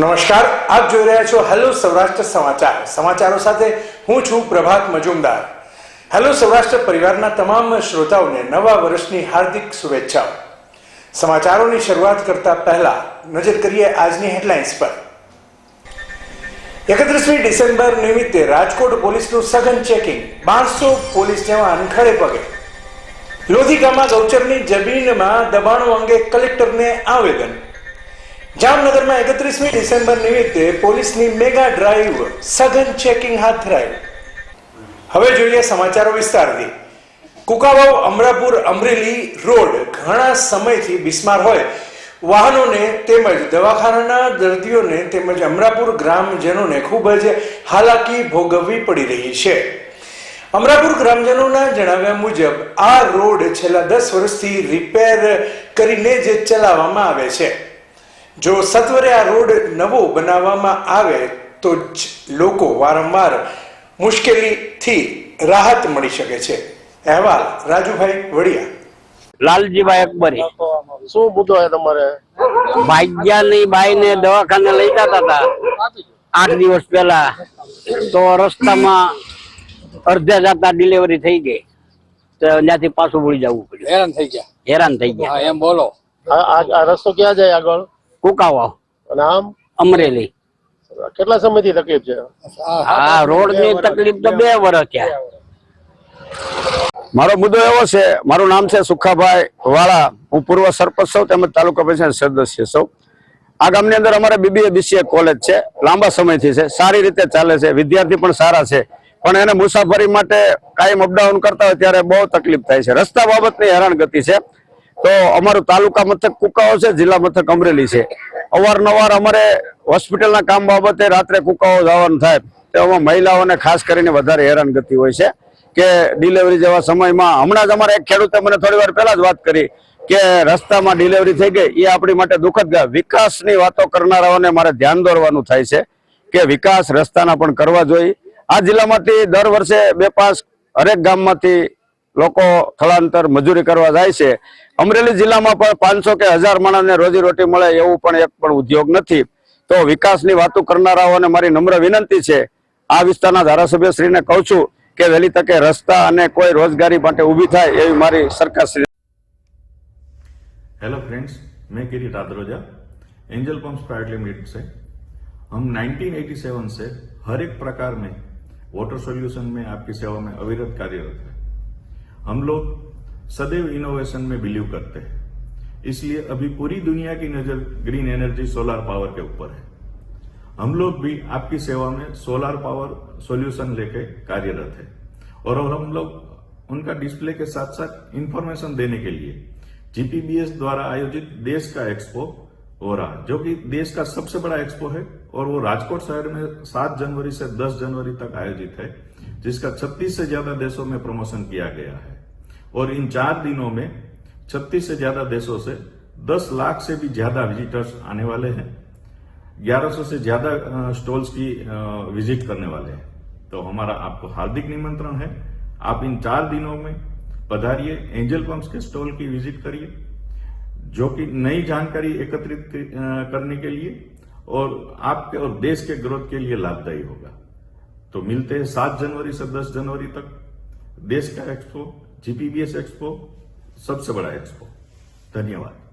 નમસ્કાર, આપ જોઈ રહ્યા છો હેલો સૌરાષ્ટ્ર સમાચાર. સમાચારો સાથે હું છું પ્રભાત મજુમદાર. હેલો સૌરાષ્ટ્ર પરિવારના તમામ શ્રોતાઓને નવા વર્ષની હાર્દિક શુભેચ્છાઓ. સમાચારોની શરૂઆત કરતા પહેલા નજર કરીએ આજની હેડલાઇન્સ પર. એકત્રીસમી ડિસેમ્બર નિમિત્તે રાજકોટ પોલીસનું સઘન ચેકિંગ. બારસો પોલીસ જવાન ખડે પગે. લોધિકામાં ગૌચરની જમીનમાં દબાણો અંગે કલેક્ટરને આવેદન. જામનગરમાં એકત્રીસમી ડિસેમ્બર નિમિત્તે પોલીસની મેગા ડ્રાઈવ સઘન ચેકિંગ હાથ ધરાયું. હવે જોઈએ સમાચારો વિસ્તારથી. કુકાવાવ અમરાપુર અમરેલી રોડ ઘણા સમયથી બિસ્માર હોય. વાહનોને તેમજ દવાખાનાના દર્દીઓને તેમજ અમરાપુર ગ્રામજનોને ખૂબ જ હાલાકી ભોગવવી પડી રહી છે. અમરાપુર ગ્રામજનોના જણાવ્યા મુજબ, આ રોડ છેલ્લા દસ વર્ષથી રિપેર કરીને જ ચલાવવામાં આવે છે. જો સત્વરે આ રોડ નવો બનાવવામાં આવે તો જ લોકો વારંવાર મુશ્કેલીથી રાહત મળી શકે છે. અહેવાલ રાજુભાઈ વડિયા. લાલજીભાઈ અકબરી. શું મુદ્દો છે તમારે? ભાગ્યાની બાઈ ને દવાખાને લઈ જતા હતા. આઠ દિવસ પહેલા. તો રસ્તામાં અડધે જાતા ડિલિવરી થઈ ગઈ. તો ત્યાંથી પાછું વળી જવું પડ્યું. હેરાન થઈ ગયા. હેરાન થઈ ગયા. એમ બોલો. આ રસ્તો ક્યાં જાય આગળ? કુકાવા. નામ અમરેલી. કેટલા સમયથી તકલીફ છે? આ રોડની તકલીફ તો બે વર્ષ થયા. મારો મુદ્દો એવો છે મારું નામ છે સુખાભાઈ વાળા. હું પૂર્વ સરપંચ સૌ તેમજ તાલુકા પંચાયત સદસ્ય સૌ આ ગામની અંદર અમારે બીબીએ બીસીએ કોલેજ છે. લાંબા સમયથી છે. સારી રીતે ચાલે છે. વિદ્યાર્થી પણ સારા છે. પણ એને મુસાફરી માટે કાયમ અપડાઉન કરતા હોય ત્યારે બહુ તકલીફ થાય છે. રસ્તા બાબતની હેરાનગતિ છે. તો અમારું તાલુકા મથક કુકાઓ છે, જિલ્લા મથક અમરેલી છે. અવારનવાર અમારે હોસ્પિટલના કામ બાબતે રાત્રે કુકાઓ જવાનું થાય તેમાં મહિલાઓને ખાસ કરીને વધારે હેરાનગતિ હોય છે કે ડિલિવરી જેવા સમયમાં, હમણાં જ અમારે એક ખેડૂતે મને થોડી વાર પહેલા જ વાત કરી કે રસ્તામાં ડિલિવરી થઈ ગઈ, એ આપણી માટે દુઃખદ વિકાસની વાતો કરનારાઓને મારે ધ્યાન દોરવાનું થાય છે કે વિકાસ રસ્તાના પણ કરવા જોઈએ. આ જિલ્લામાંથી દર વર્ષે બે પાંચ હરેક ગામમાંથી લોકો સ્થળાંતર મજૂરી કરવા જાય છે અમરેલી જિલ્લામાં પણ પાંચસો કે હજાર માણસને રોજીરોટી મળે એવું પણ એક પણ ઉદ્યોગ નથી તો વિકાસની વાતો કરનારાઓને મારી નમ્ર વિનંતી છે આ વિસ્તારના ધારાસભ્યશ્રીને કહું છું કે વહેલી તકે રસ્તા અને કોઈ રોજગારી માટે ઊભી થાય એવી મારી સરકાર हेलो फ्रेंड्स मैं Kirit Adroja angel pumps private limited से हम 1987 से हर एक प्रकार में वाटर सॉल्यूशन में आपकी सेवा में अविरत कार्यरत है हम लोग सदैव इनोवेशन में बिलीव करते हैं। इसलिए अभी पूरी दुनिया की नज़र ग्रीन एनर्जी सोलर पावर के ऊपर है। हम लोग भी आपकी सेवा में सोलर पावर सॉल्यूशन लेके कार्यरत है। और हम लोग उनका डिस्प्ले के साथ साथ इंफॉर्मेशन देने के लिए जीपीबीएस द्वारा आयोजित देश का एक्सपो हो रहा जो कि देश का सबसे बड़ा एक्सपो है और वो राजकोट शहर में 7 जनवरी से 10 जनवरी तक आयोजित है, जिसका 36 से ज़्यादा देशों में प्रमोशन किया गया है। और इन चार दिनों में 36 से ज़्यादा देशों से 10 लाख से भी ज़्यादा विजिटर्स आने वाले हैं 1100 से ज़्यादा स्टॉल्स की विज़िट करने वाले हैं। तो हमारा आपको हार्दिक निमंत्रण है। आप इन चार दिनों में पधारिए एंजल पंप्स के स्टॉल की विज़िट करिए। जो कि नई जानकारी एकत्रित करने के लिए और आपके और देश के ग्रोथ के लिए लाभदायी होगा। तो मिलते हैं सात जनवरी से दस जनवरी तक। देश का एक्सपो जीपीबीएस एक्सपो, सबसे बड़ा एक्सपो। धन्यवाद।